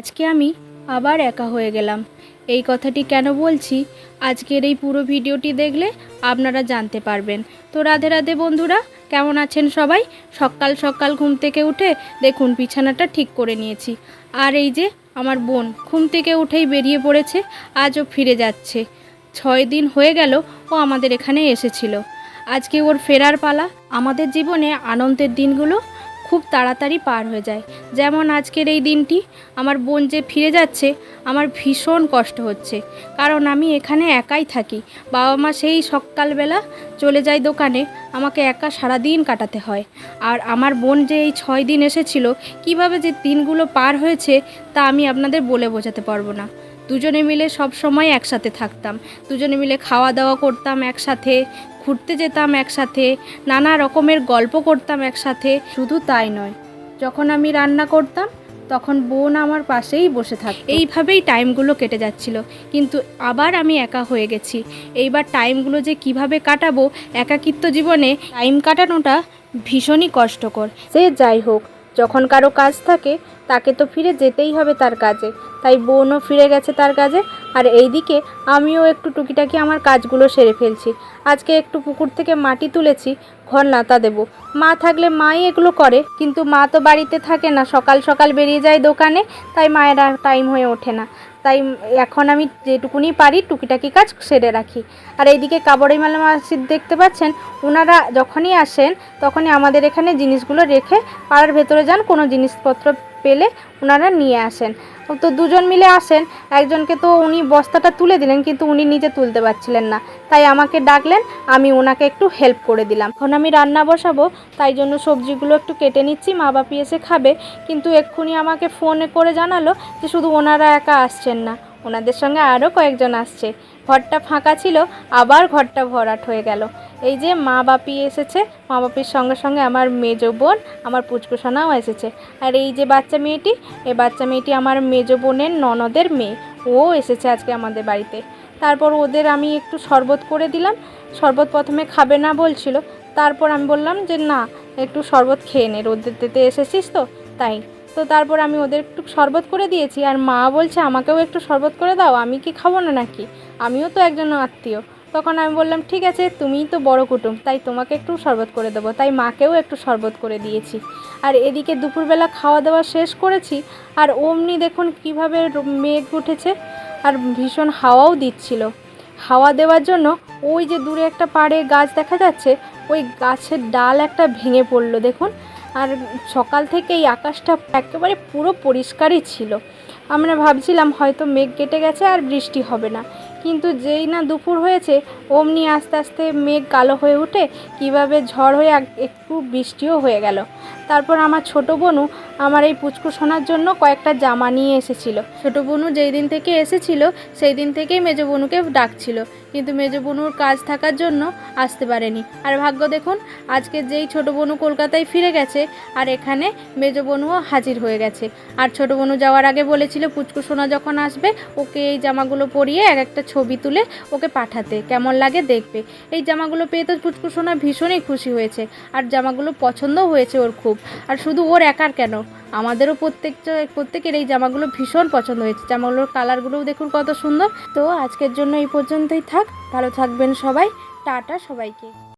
আজকে আমি আবার একা হয়ে গেলাম। এই কথাটি কেন বলছি? আজকের এই পুরো ভিডিওটি দেখলে আপনারা জানতে পারবেন। তো রাধে রাধে বন্ধুরা, কেমন আছেন সবাই? সকাল সকাল ঘুম থেকে উঠে দেখুন বিছানাটা ঠিক করে নিয়েছি। আর এই যে আমার বোন ঘুম থেকে উঠেই বেরিয়ে পড়েছে, আজও ফিরে যাচ্ছে। ছয় দিন হয়ে গেল ও আমাদের এখানে এসেছিল। আজকে ওর ফেরার পালা। আমাদের জীবনে আনন্দের দিনগুলো খুব তাড়াতাড়ি পার হয়ে যায়। যেমন আজকের এই দিনটি, আমার বোন যে ফিরে যাচ্ছে, আমার ভীষণ কষ্ট হচ্ছে। কারণ আমি এখানে একাই থাকি। বাবা মা সেই সকালবেলা চলে যায় দোকানে, আমাকে একা সারা দিন কাটাতে হয়। আর আমার বোন যে এই ছয় দিন এসেছিল, কীভাবে যে দিনগুলো পার হয়েছে, তা আমি আপনাদের বলে বোঝাতে পারব না। দুজনে মিলে সব সময় একসাথে থাকতাম। দুজনে মিলে খাওয়া দাওয়া করতাম একসাথে ঘুরতে যেতাম একসাথে, নানা রকমের গল্প করতাম একসাথে, শুধু তাই নয়। যখন আমি রান্না করতাম, তখন বোন আমার পাশেই বসে থাক এইভাবেই টাইমগুলো কেটে যাচ্ছিল। কিন্তু আবার আমি একা হয়ে গেছি। এইবার টাইমগুলো যে কীভাবে কাটাবো একাকিত্ব জীবনে, টাইম কাটানোটা ভীষণই কষ্টকর। সে যাই হোক, যখন কারও কাজ থাকে, তাকে তো ফিরে যেতেই হবে তার কাজে। তাই বোনও ফিরে গেছে তার কাজে। আর এইদিকে আমিও একটু টুকিটাকি আমার কাজগুলো সেরে ফেলছি। আজকে একটু পুকুর থেকে মাটি তুলেছি, ঘর নাতা দেব। মা থাকলে মাই এগুলো করে, কিন্তু মা তো বাড়িতে থাকে না, সকাল সকাল বেরিয়ে যায় দোকানে, তাই মায়ের আর টাইম হয়ে ওঠে না। তাই এখন আমি যেটুকুনি পারি টুকিটাকি কাজ সেরে রাখি। আর এইদিকে কাবড়ি মালা মসজিদ দেখতে পাচ্ছেন ওনারা যখনই আসেন, তখনই আমাদের এখানে জিনিসগুলো রেখে পাড়ার ভেতরে যান, কোনো জিনিসপত্র পেলে ওনারা নিয়ে আসেন। তো দুজন মিলে আসেন। একজনকে তো উনি বস্তাটা তুলে দিলেন, কিন্তু উনি নিজে তুলতে পারছিলেন না। তাই আমাকে ডাকলেন, আমি ওনাকে একটু হেল্প করে দিলাম। এখন আমি রান্না বসাবো, তাই জন্য সবজিগুলো একটু কেটে নিচ্ছি, মা বাপি এসে খাবে। কিন্তু এক্ষুনি আমাকে ফোনে করে জানালো যে শুধু ওনারা একা আসছেন না। ওনাদের সঙ্গে আরও কয়েকজন আসছে। ঘরটা ফাঁকা ছিল, আবার ঘরটা ভরাট হয়ে গেল। এই যে মা বাপি এসেছে, মা বাপির সঙ্গে সঙ্গে আমার মেজ বোন, আমার পুচকুসোনাও এসেছে। আর এই যে বাচ্চা মেয়েটি, এই বাচ্চা মেয়েটি আমার মেজ বোনের ননদের মেয়ে। ও এসেছে আজকে আমাদের বাড়িতে। তারপর ওদের আমি একটু শরবত করে দিলাম। শরবত প্রথমে খাবে না বলছিল। তারপর আমি বললাম যে, না, একটু শরবত খেয়ে নে। রোদের দিতে এসেছিস তো, তাই। তো তারপর আমি ওদের একটু শরবত করে দিয়েছি। আর মা বলছে, আমাকেও একটু শরবত করে দাও, আমি কি খাব না নাকি? আমিও তো একজন আত্মীয়। তখন আমি বললাম, ঠিক আছে, তুমিই তো বড় কুটুম, তাই তোমাকে একটু শরবত করে দেবো। তাই মাকেও একটু শরবত করে দিয়েছি। আর এদিকে দুপুরবেলা খাওয়া দাওয়া শেষ করেছি। আর অমনি দেখুন কীভাবে মেঘ উঠেছে, আর ভীষণ হাওয়াও দিচ্ছিল। হাওয়া দেওয়ার জন্য ওই যে দূরে একটা পাড়ে গাছ দেখা যাচ্ছে, ওই গাছের ডাল একটা ভেঙে পড়ল, দেখুন। আর সকাল থেকে এই আকাশটা একেবারে পুরো পরিষ্কারই ছিল। আমরা ভাবছিলাম হয়তো মেঘ কেটে গেছে আর বৃষ্টি হবে না। কিন্তু যেই না দুপুর হয়েছে, অমনি আস্তে আস্তে মেঘ কালো হয়ে উঠে কীভাবে ঝড় হয়ে একটু বৃষ্টিও হয়ে গেল। তারপর আমার ছোট বোনু আমার এই পুচকু শোনার জন্য কয়েকটা জামা নিয়ে এসেছিল। ছোট বোনু যেই দিন থেকে এসেছিল, সেই দিন থেকেই মেজ বোনুকে ডাকছিল। কিন্তু মেজ বোনুর কাজ থাকার জন্য আসতে পারেনি। আর ভাগ্য দেখুন, আজকে যেই ছোট বোনু কলকাতায় ফিরে গেছে, আর এখানে মেজ বোনুও হাজির হয়ে গেছে। আর ছোট বোনু যাওয়ার আগে বলেছিল, পুচকু সোনা যখন আসবে, ওকে এই জামাগুলো পরিয়ে এক একটা ছবি তুলে ওকে পাঠাতে। কেমন লাগে দেখবে। এই জামাগুলো পেয়ে তো পুচকু সোনা ভীষণই খুশি হয়েছে। আর জামাগুলো পছন্দও হয়েছে ওর খুব। আর শুধু ওর একার কেন? আমাদেরও প্রত্যেক প্রত্যেকের এই জামাগুলো ভীষণ পছন্দ হয়েছে। জামাগুলোর কালারগুলোও দেখুন কত সুন্দর। তো আজকের জন্য এই পর্যন্তই থাক। ভালো থাকবেন সবাই। টাটা সবাইকে।